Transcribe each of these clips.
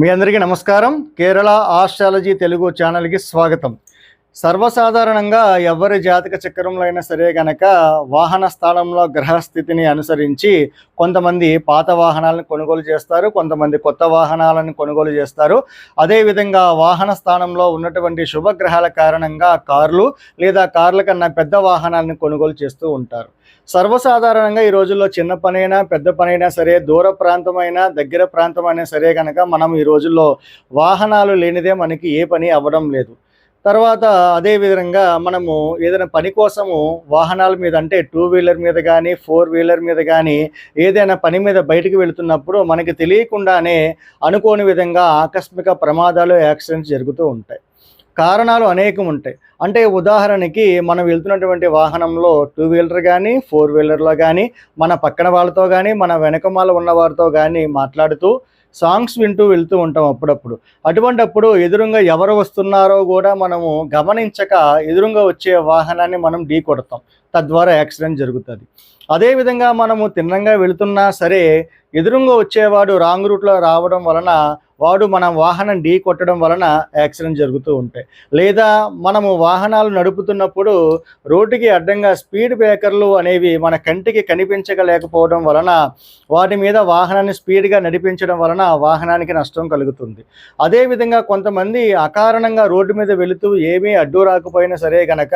మీ అందరికీ నమస్కారం. కేరళ ఆస్ట్రాలజీ తెలుగు ఛానల్కి స్వాగతం. సర్వసాధారణంగా ఎవరి జాతక చక్రంలో అయినా సరే గనక వాహన స్థానంలో గ్రహస్థితిని అనుసరించి కొంతమంది పాత వాహనాలను కొనుగోలు చేస్తారు కొంతమంది కొత్త వాహనాలను కొనుగోలు చేస్తారు. అదేవిధంగా వాహన స్థానంలో ఉన్నటువంటి శుభగ్రహాల కారణంగా కార్లు లేదా కార్ల కన్నా పెద్ద వాహనాలను కొనుగోలు చేస్తూ ఉంటారు. సర్వసాధారణంగా ఈ రోజుల్లో చిన్న పనైనా పెద్ద పనైనా సరే దూర ప్రాంతమైనా దగ్గర ప్రాంతమైనా సరే కనుక మనం ఈ రోజుల్లో వాహనాలు లేనిదే మనకి ఏ పని అవ్వడం లేదు. తర్వాత అదే విధంగా మనము ఏదైనా పని కోసము వాహనాల మీద అంటే టూ వీలర్ మీద కానీ ఫోర్ వీలర్ మీద కానీ ఏదైనా పని మీద బయటికి వెళుతున్నప్పుడు మనకి తెలియకుండానే అనుకోని విధంగా ఆకస్మిక ప్రమాదాలు యాక్సిడెంట్స్ జరుగుతూ ఉంటాయి. కారణాలు అనేకం ఉంటాయి. అంటే ఉదాహరణకి మనం వెళ్తున్నటువంటి వాహనంలో టూ వీలర్ కానీ ఫోర్ వీలర్లో కానీ మన పక్కన వాళ్ళతో కానీ మన వెనకమాల ఉన్న వారితో కానీ మాట్లాడుతూ సాంగ్స్ వింటూ వెళ్తూ ఉంటాం అప్పుడప్పుడు. అటువంటప్పుడు ఎదురుగా ఎవరు వస్తున్నారో కూడా మనము గమనించక ఎదురుగా వచ్చే వాహనాన్ని మనం ఢీ కొడతాం. తద్వారా యాక్సిడెంట్ జరుగుతుంది. అదేవిధంగా మనము తిన్నంగా వెళుతున్నా సరే ఎదురుంగా వచ్చేవాడు రాంగ్ రూట్లో రావడం వలన వాడు మన వాహనం ఢీ కొట్టడం వలన యాక్సిడెంట్ జరుగుతూ ఉంటాయి. లేదా మనము వాహనాలు నడుపుతున్నప్పుడు రోడ్డుకి అడ్డంగా స్పీడ్ బ్రేకర్లు అనేవి మన కంటికి కనిపించగలేకపోవడం వలన వాటి మీద వాహనాన్ని స్పీడ్గా నడిపించడం వలన వాహనానికి నష్టం కలుగుతుంది. అదేవిధంగా కొంతమంది అకారణంగా రోడ్డు మీద వెళుతూ ఏమీ అడ్డు రాకపోయినా సరే గనక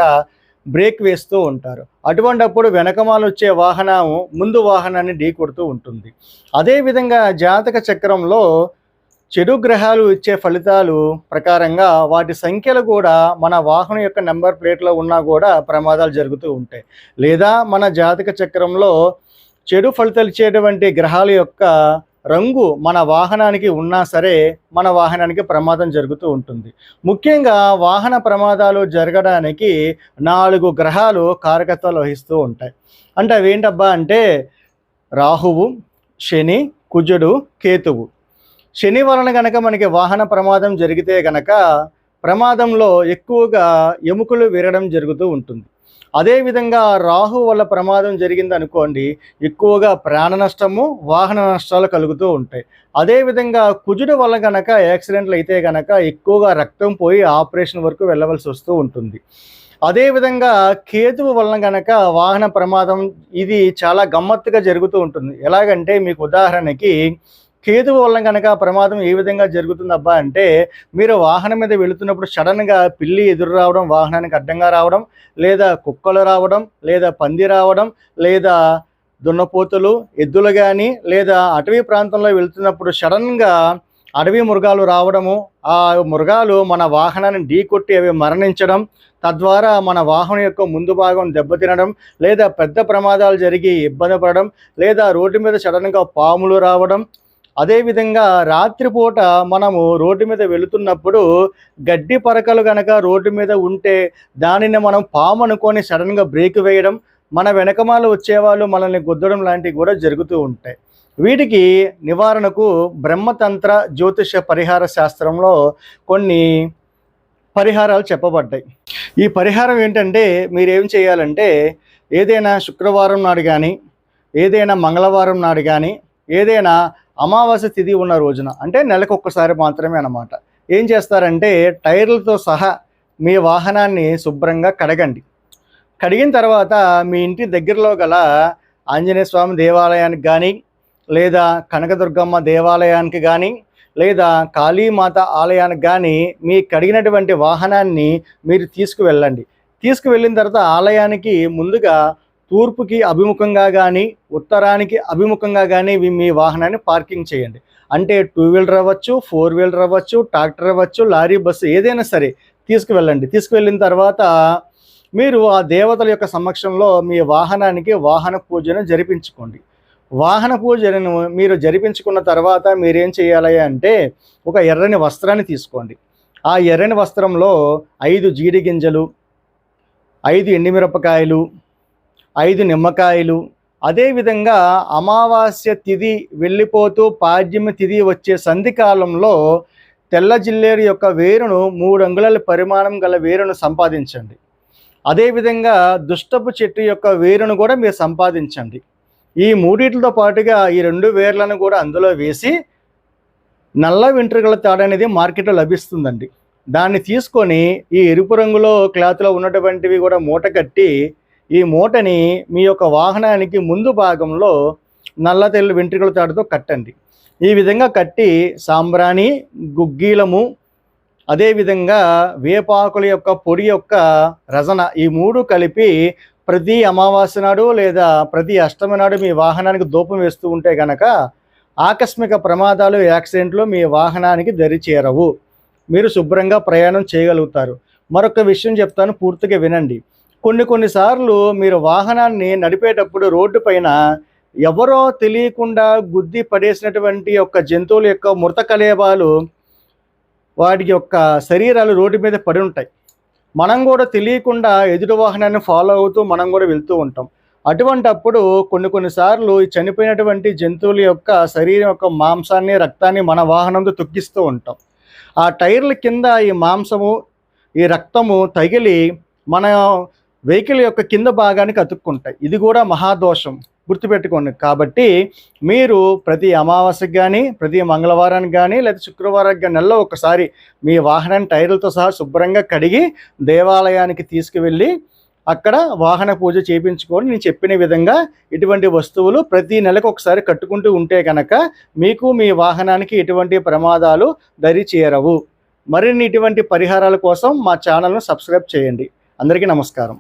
బ్రేక్ వేస్తూ ఉంటారు. అటువంటప్పుడు వెనకమాలు వచ్చే వాహనం ముందు వాహనాన్ని ఢీ కొడుతూ ఉంటుంది. అదేవిధంగా జాతక చక్రంలో చెడు గ్రహాలు ఇచ్చే ఫలితాలు ప్రకారంగా వాటి సంఖ్యలు కూడా మన వాహనం యొక్క నెంబర్ ప్లేట్లో ఉన్నా కూడా ప్రమాదాలు జరుగుతూ ఉంటాయి. లేదా మన జాతక చక్రంలో చెడు ఫలితాలు ఇచ్చేటువంటి గ్రహాల యొక్క రంగు మన వాహనానికి ఉన్నా సరే మన వాహనానికి ప్రమాదం జరుగుతూ ఉంటుంది. ముఖ్యంగా వాహన ప్రమాదాలు జరగడానికి నాలుగు గ్రహాలు కారకత్వాలు వహిస్తూ ఉంటాయి. అంటే అవేంటబ్బా అంటే రాహువు శని కుజుడు కేతువు. శని వలన గనక మనకి వాహన ప్రమాదం జరిగితే గనక ప్రమాదంలో ఎక్కువగా ఎముకలు విరగడం జరుగుతూ ఉంటుంది. అదేవిధంగా రాహు వల్ల ప్రమాదం జరిగింది అనుకోండి ఎక్కువగా ప్రాణ నష్టము వాహన నష్టాలు కలుగుతూ ఉంటాయి. అదేవిధంగా కుజుడు వల్ల గనక యాక్సిడెంట్లు అయితే గనక ఎక్కువగా రక్తం పోయి ఆపరేషన్ వరకు వెళ్ళవలసి వస్తూ ఉంటుంది. అదేవిధంగా కేతువు వలన గనక వాహన ప్రమాదం ఇది చాలా గమ్మత్తుగా జరుగుతూ ఉంటుంది. ఎలాగంటే మీకు ఉదాహరణకి కేతువు వల్ల కనుక ప్రమాదం ఏ విధంగా జరుగుతుందబ్బా అంటే మీరు వాహనం మీద వెళుతున్నప్పుడు సడన్గా పిల్లి ఎదురు రావడం వాహనానికి అడ్డంగా రావడం లేదా కుక్కలు రావడం లేదా పంది రావడం లేదా దున్నపోతులు ఎద్దులు కానీ లేదా అటవీ ప్రాంతంలో వెళుతున్నప్పుడు సడన్గా అడవి మృగాలు రావడము ఆ మృగాలు మన వాహనాన్ని ఢీకొట్టి అవి మరణించడం తద్వారా మన వాహనం యొక్క ముందు భాగం దెబ్బతినడం లేదా పెద్ద ప్రమాదాలు జరిగి ఇబ్బంది పడడం లేదా రోడ్డు మీద సడన్గా పాములు రావడం అదేవిధంగా రాత్రిపూట మనము రోడ్డు మీద వెళుతున్నప్పుడు గడ్డి పరకలు కనుక రోడ్డు మీద ఉంటే దానిని మనం పాము అనుకొని సడన్గా బ్రేక్ వేయడం మన వెనకమాల వచ్చేవాళ్ళు మనల్ని గుద్దడం లాంటివి కూడా జరుగుతూ ఉంటాయి. వీటికి నివారణకు బ్రహ్మతంత్ర జ్యోతిష పరిహార శాస్త్రంలో కొన్ని పరిహారాలు చెప్పబడ్డాయి. ఈ పరిహారం ఏంటంటే మీరేం చేయాలంటే ఏదైనా శుక్రవారం నాడు కానీ ఏదైనా మంగళవారం నాడు కానీ ఏదైనా అమావాస్య తిథి ఉన్న రోజున అంటే నెలకు ఒక్కసారి మాత్రమే అన్నమాట. ఏం చేస్తారంటే టైర్లతో సహా మీ వాహనాన్ని శుభ్రంగా కడగండి. కడిగిన తర్వాత మీ ఇంటి దగ్గరలో గల ఆంజనేయ స్వామి దేవాలయానికి కానీ లేదా కనకదుర్గమ్మ దేవాలయానికి కానీ లేదా కాళీమాత ఆలయానికి కానీ మీ కడిగినటువంటి వాహనాన్ని మీరు తీసుకువెళ్ళండి. తీసుకువెళ్ళిన తర్వాత ఆలయానికి ముందుగా తూర్పుకి అభిముఖంగా కానీ ఉత్తరానికి అభిముఖంగా కానీ మీ వాహనాన్ని పార్కింగ్ చేయండి. అంటే టూ వీలర్ అవ్వచ్చు ఫోర్ వీలర్ అవ్వచ్చు ట్రాక్టర్ అవ్వచ్చు లారీ బస్సు ఏదైనా సరే తీసుకువెళ్ళండి. తీసుకువెళ్ళిన తర్వాత మీరు ఆ దేవతల యొక్క సమక్షంలో మీ వాహనానికి వాహన పూజను జరిపించుకోండి. వాహన పూజను మీరు జరిపించుకున్న తర్వాత మీరేం చేయాలి అంటే ఒక ఎర్రని వస్త్రాన్ని తీసుకోండి. ఆ ఎర్రని వస్త్రంలో ఐదు జీడి గింజలు ఐదు ఎండిమిరపకాయలు ఐదు నిమ్మకాయలు. అదేవిధంగా అమావాస్య తిథి వెళ్ళిపోతూ పాడ్యమి తిథి వచ్చే సంధికాలంలో తెల్ల జిల్లేరు యొక్క వేరును మూడు అంగుళాల పరిమాణం గల వేరును సంపాదించండి. అదేవిధంగా దుష్టపు చెట్టు యొక్క వేరును కూడా మీరు సంపాదించండి. ఈ మూడిటితో పాటుగా ఈ రెండు వేర్లను కూడా అందులో వేసి నల్ల వెంట్రుకల తాడు అనేది మార్కెట్లో లభిస్తుందండి. దాన్ని తీసుకొని ఈ ఎరుపు రంగులో క్లాత్లో ఉన్నటువంటివి కూడా మూట కట్టి ఈ మూటని మీ యొక్క వాహనానికి ముందు భాగంలో నల్ల తెల్ల వెంట్రుకల తాడుతో కట్టండి. ఈ విధంగా కట్టి సాంబ్రాణి గుగ్గీలము అదేవిధంగా వేపాకుల యొక్క పొడి యొక్క రజన ఈ మూడు కలిపి ప్రతి అమావాస్య నాడు లేదా ప్రతి అష్టమి నాడు మీ వాహనానికి దూపం వేస్తూ ఉంటే గనక ఆకస్మిక ప్రమాదాలు యాక్సిడెంట్లు మీ వాహనానికి దరి చేరవు. మీరు శుభ్రంగా ప్రయాణం చేయగలుగుతారు. మరొక విషయం చెప్తాను పూర్తిగా వినండి. కొన్ని కొన్నిసార్లు మీరు వాహనాన్ని నడిపేటప్పుడు రోడ్డు పైన ఎవరో తెలియకుండా గుద్ది పడేసినటువంటి యొక్క జంతువుల యొక్క మృత కలేబాలు వాటి యొక్క శరీరాలు రోడ్డు మీద పడి ఉంటాయి. మనం కూడా తెలియకుండా ఎదుటి వాహనాన్ని ఫాలో అవుతూ మనం కూడా వెళ్తూ ఉంటాం. అటువంటప్పుడు కొన్ని కొన్నిసార్లు ఈ చనిపోయినటువంటి జంతువుల యొక్క శరీరం యొక్క మాంసాన్ని రక్తాన్ని మన వాహనంతో తొక్కిస్తూ ఉంటాం. ఆ టైర్ల కింద ఈ మాంసము ఈ రక్తము తగిలి మన వెహికల్ యొక్క కింద భాగానికి అతుక్కుంటాయి. ఇది కూడా మహాదోషం. గుర్తుపెట్టుకోండి. కాబట్టి మీరు ప్రతి అమావాస్యకి కానీ ప్రతి మంగళవారానికి కానీ లేదా శుక్రవారానికి కానీ నెలలో ఒకసారి మీ వాహనాన్ని టైర్లతో సహా శుభ్రంగా కడిగి దేవాలయానికి తీసుకువెళ్ళి అక్కడ వాహన పూజ చేయించుకొని నేను చెప్పిన విధంగా ఇటువంటి వస్తువులు ప్రతి నెలకు ఒకసారి కట్టుకుంటూ ఉంటే కనుక మీకు మీ వాహనానికి ఎటువంటి ప్రమాదాలు దరి చేరవు. మరిన్ని ఇటువంటి పరిహారాల కోసం మా ఛానల్ను సబ్స్క్రైబ్ చేయండి. అందరికీ నమస్కారం.